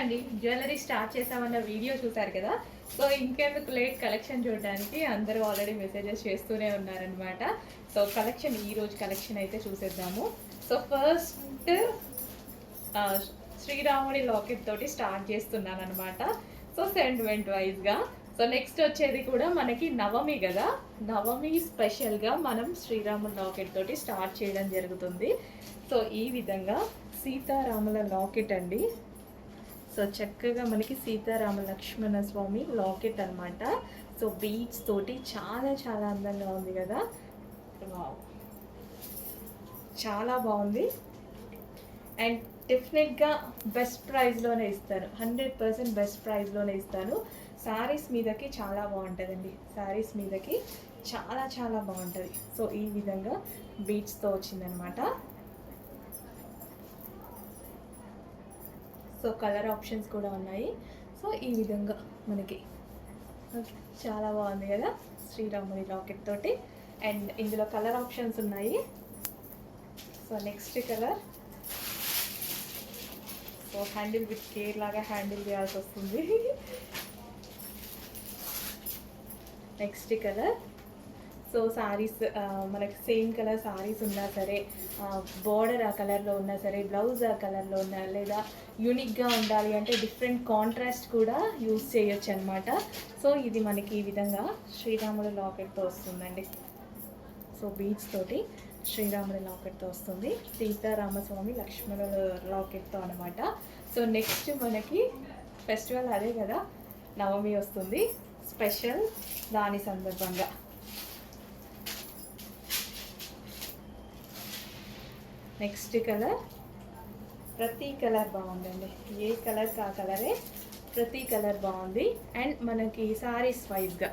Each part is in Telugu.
అండి జ్యువెలరీ స్టార్ట్ చేసామన్న వీడియో చూసారు కదా? సో ఇంకెందుకు లేట్ కలెక్షన్ చూడడానికి అందరూ ఆల్రెడీ మెసేజెస్ చేస్తూనే ఉన్నారనమాట సో కలెక్షన్ ఈ రోజు కలెక్షన్ అయితే చూసేద్దాము. సో ఫస్ట్ శ్రీరాముడి లాకెట్ తోటి స్టార్ట్ చేస్తున్నాను అనమాట సో సెంటిమెంట్ వైజ్గా సో నెక్స్ట్ వచ్చేది కూడా మనకి నవమి కదా? నవమి స్పెషల్గా మనం శ్రీరాముడి లాకెట్ తోటి స్టార్ట్ చేయడం జరుగుతుంది. సో ఈ విధంగా సీతారాముల లాకెట్ అండి. సో చక్కగా మనకి సీతారామ లక్ష్మణ స్వామి లాకెట్ అన్నమాట. సో బీచ్ తోటి చాలా చాలా అందంగా ఉంది కదా. వావ్. చాలా బాగుంది. అండ్ డెఫినెట్గా బెస్ట్ ప్రైస్లోనే ఇస్తాను హండ్రెడ్ పర్సెంట్ బెస్ట్ ప్రైస్లోనే ఇస్తాను శారీస్ మీదకి చాలా బాగుంటుందండి. శారీస్ మీదకి చాలా చాలా బాగుంటుంది. సో ఈ విధంగా బీచ్తో వచ్చిందనమాట సో కలర్ ఆప్షన్స్ కూడా ఉన్నాయి. సో ఈ విధంగా మనకి చాలా బాగుంది కదా శ్రీరాముని లాకెట్ తోటి. అండ్ ఇందులో కలర్ ఆప్షన్స్ ఉన్నాయి. So next colour. So handle with care లాగా హ్యాండిల్ చేయాల్సి వస్తుంది. Next colour. సో సారీస్ మనకి సేమ్ కలర్ సారీస్ ఉన్నా సరే బార్డర్ ఆ కలర్లో ఉన్నా సరే బ్లౌజ్ ఆ కలర్లో ఉన్నా లేదా యూనిక్గా ఉండాలి అంటే డిఫరెంట్ కాంట్రాస్ట్ కూడా యూజ్ చేయొచ్చు అనమాట సో ఇది మనకి ఈ విధంగా శ్రీరాముడు లాకెట్తో వస్తుందండి సో బీచ్ తోటి శ్రీరాముడి లాకెట్తో వస్తుంది సీతారామస్వామి లక్ష్మణుల లాకెట్తో అనమాట సో నెక్స్ట్ మనకి ఫెస్టివల్ అదే కదా నవమి వస్తుంది స్పెషల్ దాని సందర్భంగా నెక్స్ట్ కలర్ ప్రతి కలర్ బాగుందండి. ఏ కలర్ కా కలరే ప్రతి కలర్ బాగుంది. అండ్ మనకి సారీస్ వైజ్గా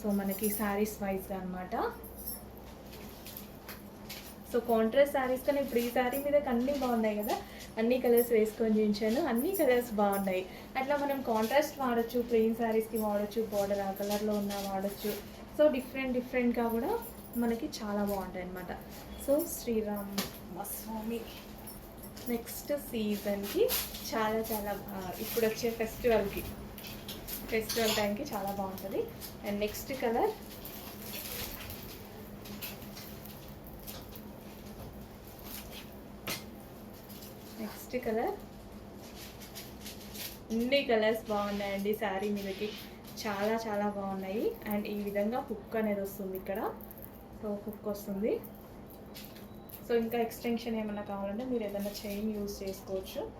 సో మనకి సారీస్ వైజ్గా అనమాట సో కాంట్రాస్ట్ శారీస్ కానీ ఇప్పుడు ఈ శారీ మీద అన్నీ బాగున్నాయి కదా. అన్ని కలర్స్ వేసుకొని చూపించాను. అన్ని కలర్స్ బాగున్నాయి. అట్లా మనం కాంట్రాస్ట్ వాడచ్చు ప్లెయిన్ శారీస్కి వాడచ్చు బార్డర్ ఆ కలర్లో ఉన్న వాడచ్చు. సో డిఫరెంట్ డిఫరెంట్గా కూడా మనకి చాలా బాగుంటాయి అనమాట సో శ్రీరామ్. స్వామి నెక్స్ట్ సీజన్కి చాలా చాలా ఇప్పుడు వచ్చే ఫెస్టివల్కి ఫెస్టివల్ టైంకి చాలా బాగుంటుంది. And next colour next colour అన్ని కలర్స్ బాగున్నాయండి శారీ మీదకి. చాలా చాలా బాగున్నాయి. అండ్ ఈ విధంగా హుక్ అనేది వస్తుంది ఇక్కడ. సో హుక్ వస్తుంది. సో ఇంకా ఎక్స్టెన్షన్ ఏమైనా కావాలంటే మీరు ఏదైనా చైన్ యూజ్ చేసుకోవచ్చు.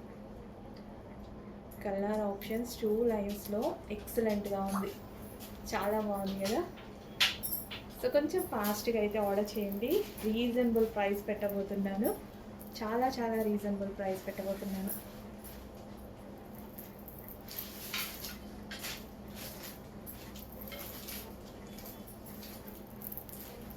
కలర్ ఆప్షన్స్ టూ లైన్స్లో ఎక్సలెంట్గా ఉంది. చాలా బాగుంది కదా? సో కొంచెం ఫాస్ట్గా అయితే ఆర్డర్ చేయండి. రీజనబుల్ ప్రైస్ పెట్టబోతున్నాను. చాలా చాలా రీజనబుల్ ప్రైస్ పెట్టబోతున్నాను.